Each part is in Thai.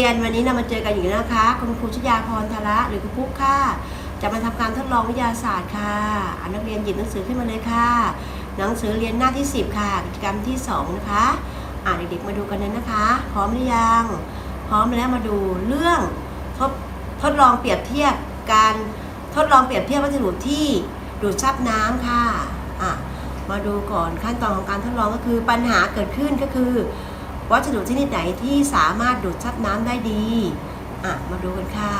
รียนวันนี้เรามาเจอกันอีกแล้วนะคะ คุณครูชยาพรธาระหรือครูปุ๊กค่ะ จะมาทำการทดลองวิทยาศาสตร์ค่ะอ่านนักเรียนหยิบหนังสือขึ้นมาเลยค่ะ หนังสือเรียนหน้าที่ 10 ค่ะ กิจกรรมที่ 2 นะคะ อ่านเด็กๆมาดูกันเลยนะคะ พร้อมหรือยัง พร้อมแล้วมาดูเรื่องทดทดลองเปรียบเทียบการทดลองเปรียบเทียบวัสดุที่ดูดซับน้ำค่ะอะ มาดูก่อนขั้นตอนของการทดลองก็คือปัญหาเกิดขึ้นก็คือ วัสดุชนิดไหนที่สามารถดูดซับน้ำได้ดีอะมาดูกันค่ะ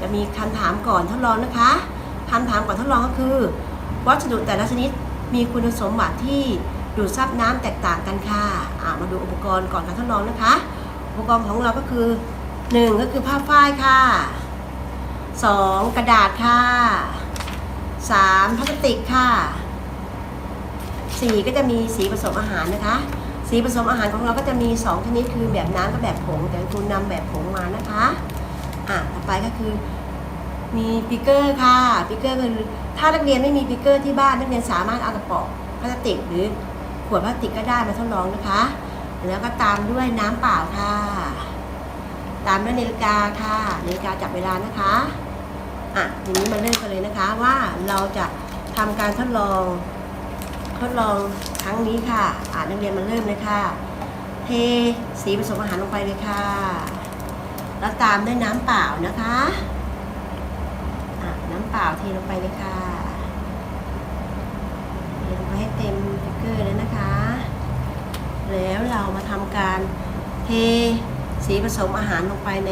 จะมีคำถามก่อนทดลองนะคะคำถามก่อนทดลองก็คือ วัสดุแต่ละชนิดมีคุณสมบัติที่ดูดซับน้ำแตกต่างกันค่ะอะมาดูอุปกรณ์ก่อนการทดลองนะคะ อุปกรณ์ของเราก็คือ 1 ก็คือผ้าฝ้ายค่ะ 2 กระดาษค่ะ 3พลาสติกค่ะสีก็จะมีสีผสมอาหารนะคะ สีผสมอาหารของเราก็จะมี 2 ชนิดคือแบบน้ำกับแบบผง แต่คุณนำแบบผงมานะคะอะต่อไปก็คือมีปิเกอร์ค่ะปิเกอร์คือถ้านักเรียนไม่มีปิเกอร์ที่บ้านนักเรียนสามารถเอากระป๋องพลาสติกหรือขวดพลาสติกก็ได้มาทดลองนะคะ แล้วก็ตามด้วยน้ำเปล่าค่ะ ตามด้วยนาฬิกาค่ะนาฬิกาจับเวลานะคะอะทีนี้มาเริ่มกันเลยนะคะว่าเราจะทำการทดลอง ทดลองครั้งนี้ค่ะ อ่านักเรียนมาเริ่มเลยค่ะ เทสีผสมอาหารลงไปเลยค่ะ แล้วตามด้วยน้ำเปล่านะคะอะน้ำเปล่าเทลงไปเลยค่ะเทลงไปให้เต็มฟิกเกอร์เลยนะคะ แล้วเรามาทำการเทสีผสมอาหารลงไปใน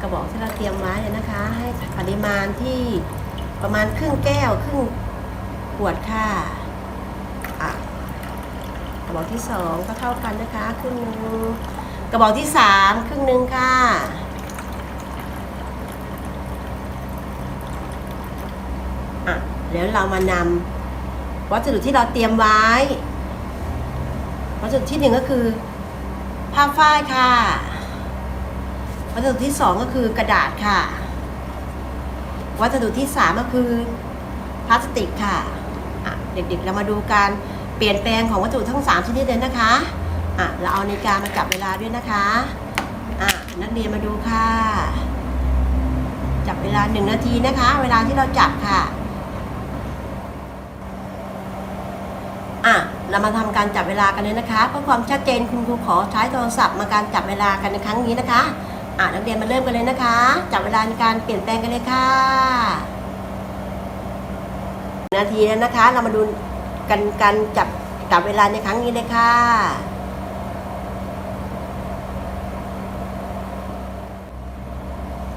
กระบอกที่เราเตรียมไว้เลยนะคะ ให้ปริมาณที่ประมาณครึ่งแก้วครึ่งขวดค่ะ อะกระบอกที่สองก็เท่ากันนะคะครึ่งหนึ่งกระบอกที่สามครึ่งหนึ่งค่ะอะแล้วเรามานำวัสดุที่เราเตรียมไว้ วัสดุที่หนึ่งก็คือผ้าฝ้ายค่ะ วัสดุที่สองก็คือกระดาษค่ะ วัสดุที่สามก็คือพลาสติกค่ะะเด็กๆเรามาดูการ เปลี่ยนแปลงของวัสดุทั้ง 3 ชนิดเลยนะคะอะเราเอานาฬิกามาจับเวลาด้วยนะคะอะนักเรียนมาดูค่ะ จับเวลา 1 นาทีนะคะ เวลาที่เราจับค่ะอะเรามาทำการจับเวลากันเลยนะคะเพื่อความชัดเจนคุณครูขอใช้โทรศัพท์มาการจับเวลากันในครั้งนี้นะคะอะนักเรียนมาเริ่มกันเลยนะคะ จับเวลาในการเปลี่ยนแปลงกันเลยค่ะ นาทีแล้วนะคะ เรามาดู กันการจับจับเวลาในครั้งนี้เลยค่ะ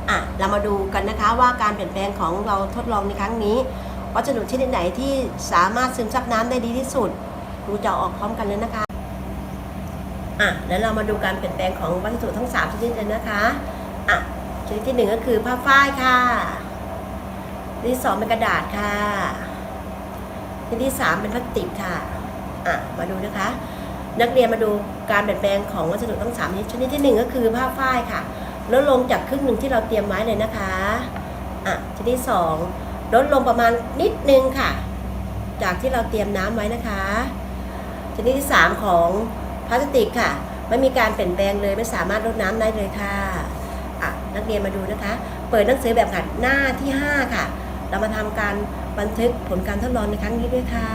อะ เรามาดูกันนะคะว่าการเปลี่ยนแปลงของเราทดลองในครั้งนี้ วัสดุชนิดไหนที่สามารถซึมซับน้ำได้ดีที่สุดครูจะออกพร้อมกันเลยนะคะ อะ แล้วเรามาดูการเปลี่ยนแปลงของวัสดุทั้ง 3 ชนิดเลยนะคะ อะ ชนิดที่หนึ่งก็คือผ้าฝ้ายค่ะชนิดที่สองเป็นกระดาษค่ะ ชนิดที่สามเป็นพลาสติกค่ะอะ มาดูนะคะ นักเรียนมาดูการเปลี่ยนแปลงของวัสดุทั้งสามชนิดชนิดที่หนึ่งก็คือผ้าฝ้ายค่ะ ลดลงจากครึ่งหนึ่งที่เราเตรียมไว้เลยนะคะอะชนิดที่สองลดลงประมาณนิดนึงค่ะ จากที่เราเตรียมน้ำไว้นะคะ ชนิดที่สามของพลาสติกค่ะ ไม่มีการเปลี่ยนแปลงเลยไม่สามารถลดน้ำได้เลยค่ะอะนักเรียนมาดูนะคะ เปิดหนังสือแบบขัดหน้าที่ห้าค่ะ เรามาทำการบันทึกผลการทดลองในครั้งนี้ด้วยค่ะ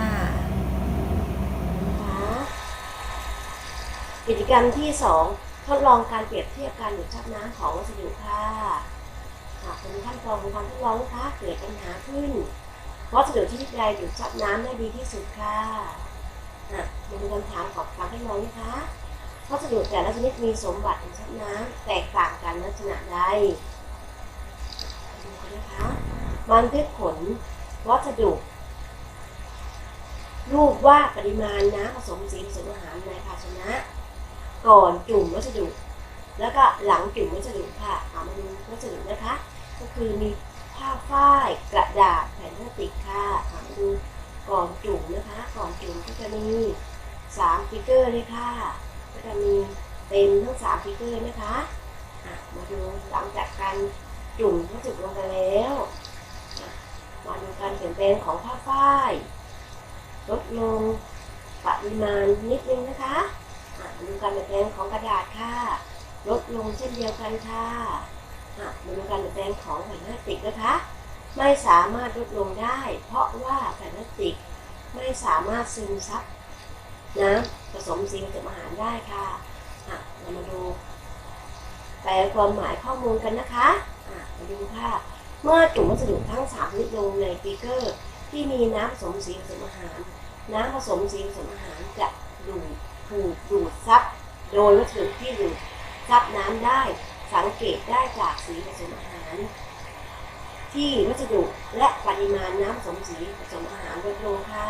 กิจกรรมที่ 2 ทดลองการเปรียบเทียบการดูดซับน้ำของวัสดุค่ะหากเป็นขั้นตอนของการทดลองนะคะเกิดปัญหาขึ้นวัสดุชนิดใดดูดซับน้ำได้ดีที่สุดค่ะมาดูคำถามของการทดลองนะคะวัสดุแต่ละชนิดมีสมบัติดูดซับน้ำแตกต่างกันลักษณะใด บันทึกผลวัสดุ รูปว่าปริมาณน้ำผสมสีผสมอาหารในภาชนะ ก่อนจุ่มวัสดุ แล้วก็หลังจุ่มวัสดุค่ะเอามาดูวัสดุนะคะ ก็คือมีผ้าฝ้ายกระดาษแผ่นพลาสติกค่ะเอามาดูก่อนจุ่มนะคะ ก่อนจุ่มก็จะมีสามฟิกเกอร์เลยค่ะก็จะมีเต็มทั้งสามฟิกเกอร์นะคะมาดูหลังจากการจุ่มวัสดุลงไปแล้ว เปลี่ยนแปลงของผ้าฝ้าย ลดลงปริมาณนิดนึงนะคะะมาดูการเปลี่ยนแปลงของกระดาษค่ะ ลดลงเช่นเดียวกันค่ะมาดูการเปลี่ยนแปลงของแผ่นพลาสติกนะคะ ไม่สามารถลดลงได้ เพราะว่าแผ่นพลาสติกไม่สามารถซึมซับน้ำผสมสีผสมอาหารได้ค่ะเรามาดูแปลความหมายข้อมูลกันนะคะะมาดูค่ะ เมื่อจุ่มวัสดุทั้งสามนิดลงในบีเกอร์ ที่มีน้ำผสมสีผสมอาหาร น้ำผสมสีผสมอาหารจะดูดถูกดูดซับโดยวัสดุที่ดูดซับน้ำได้ สังเกตได้จากสีผสมอาหาร ที่วัสดุและปริมาณน้ำผสมสีผสมอาหารลดลงค่ะ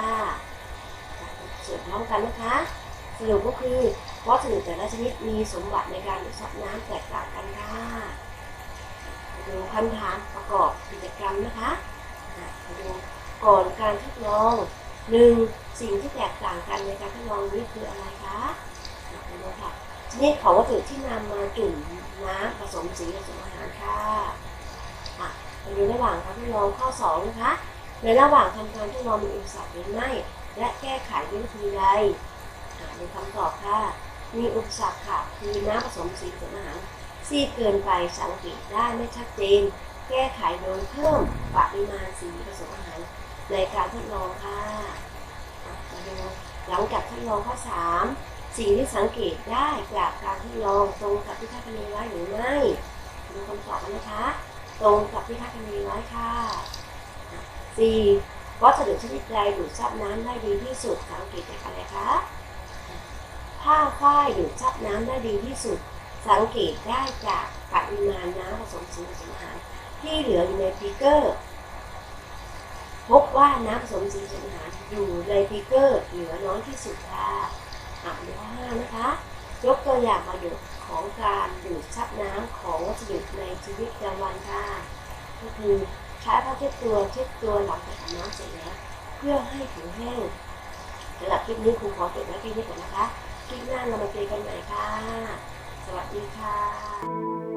ส่วนพร้อมกันนะคะสรุปก็คือวัสดุแต่ละชนิดมีสมบัติในการดูดซับน้ำแตกต่างกันค่ะ ดูคำถามประกอบกิจกรรมนะคะดูก่อนการทดลองหนึ่งสิ่งที่แตกต่างกันในการทดลองนี้คืออะไรคะอะมาดูค่ะชนิดของวัสดุที่นำมาจุ่มน้ำผสมสีผสมอาหารค่ะอะมาดูระหว่างการทดลองข้อสองนะคะในระหว่างทำการทดลองมีอุปสรรคหรือไม่ และแก้ไขด้วยวิธีใดอ่าดูคำตอบค่ะ มีอุปสรรคค่ะคือน้ำผสมสีผสมอาหาร ซีดเกินไปสังเกตได้ไม่ชัดเจน แก้ไขโดยเพิ่มปริมาณสีผสมอาหารในการทดลองค่ะมาดูหลังจากทดลองข้อ 3 สิ่งที่สังเกตได้จากการทดลองตรงกับที่คาดคะเนไว้หรือไม่ดูคำตอบนะคะ ตรงกับที่คาดคะเนไว้ค่ะสี่วัสดุชนิดใดดูดซับน้ำได้ดีที่สุดสังเกตจากอะไรคะผ้าฝ้ายดูดซับน้ำได้ดีที่สุด สังเกตได้จากปริมาณน้ำผสมสีผสมอาหาร ที่เหลืออยู่ในปีเกอร์ พบว่าน้ำผสมสีผสมอาหารอยู่ในปีเกอร์เหลือน้อยที่สุดค่ะอะดูข้อห้านะคะ ยกตัวอย่างประโยชน์ของการดูดซับน้ำของวัสดุในชีวิตประจำวันค่ะก็คือใช้ผ้าเช็ดตัวเช็ดตัวหลังจากอาบน้ำเสร็จแล้วเพื่อให้ผิวแห้งสำหรับคลิปนี้ครูขอเก็บไว้แค่นี้ก่อนนะคะ คลิปหน้าเรามาเจอกันใหม่ค่ะ สวัสดีค่ะ